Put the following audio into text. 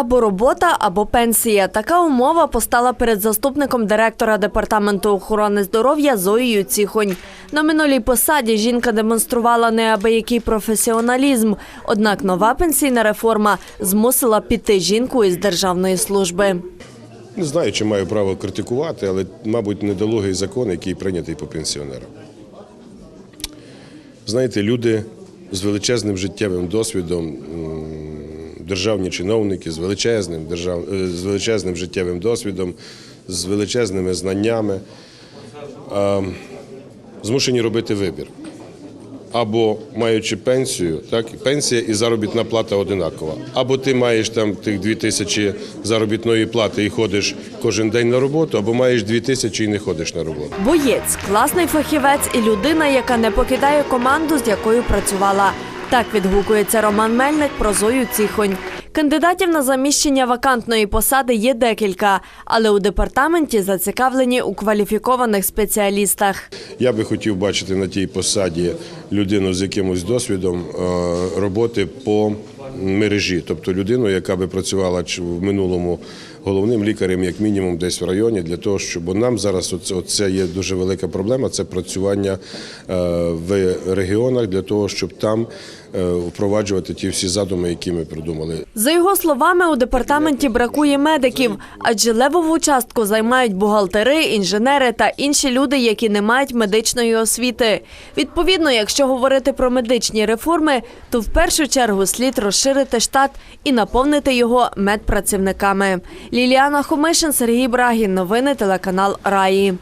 Або робота, або пенсія. Така умова постала перед заступником директора департаменту охорони здоров'я Зоєю Ціхонь. На минулій посаді жінка демонструвала неабиякий професіоналізм. Однак нова пенсійна реформа змусила піти жінку із державної служби. Не знаю, чи маю право критикувати, але, мабуть, недолугий закон, який прийнятий по пенсіонерам. Знаєте, люди з величезним життєвим досвідом, державні чиновники з величезним, держав... е, з величезним життєвим досвідом, з величезними знаннями, е, змушені робити вибір. Або маючи пенсію, так пенсія і заробітна плата одинакова. Або ти маєш там тих дві тисячі заробітної плати і ходиш кожен день на роботу, або маєш дві тисячі і не ходиш на роботу. Боєць, класний фахівець і людина, яка не покидає команду, з якою працювала. Так відгукується Роман Мельник про Зою Ціхонь. Кандидатів на заміщення вакантної посади є декілька, але у департаменті зацікавлені у кваліфікованих спеціалістах. Я би хотів бачити на тій посаді людину з якимось досвідом е, роботи по мережі, тобто людину, яка би працювала в минулому головним лікарем, як мінімум, десь в районі, для того, щоб нам зараз оце, є дуже велика проблема. Це працювання е, в регіонах для того, щоб там е, впроваджувати ті всі задуми, які ми придумали. За його словами, у департаменті бракує медиків, адже левову частку займають бухгалтери, інженери та інші люди, які не мають медичної освіти. Відповідно, якщо говорити про медичні реформи, то в першу чергу слід розширити штат і наповнити його медпрацівниками. Ліліана Хомишин, Сергій Брагін. Новини телеканал Раї.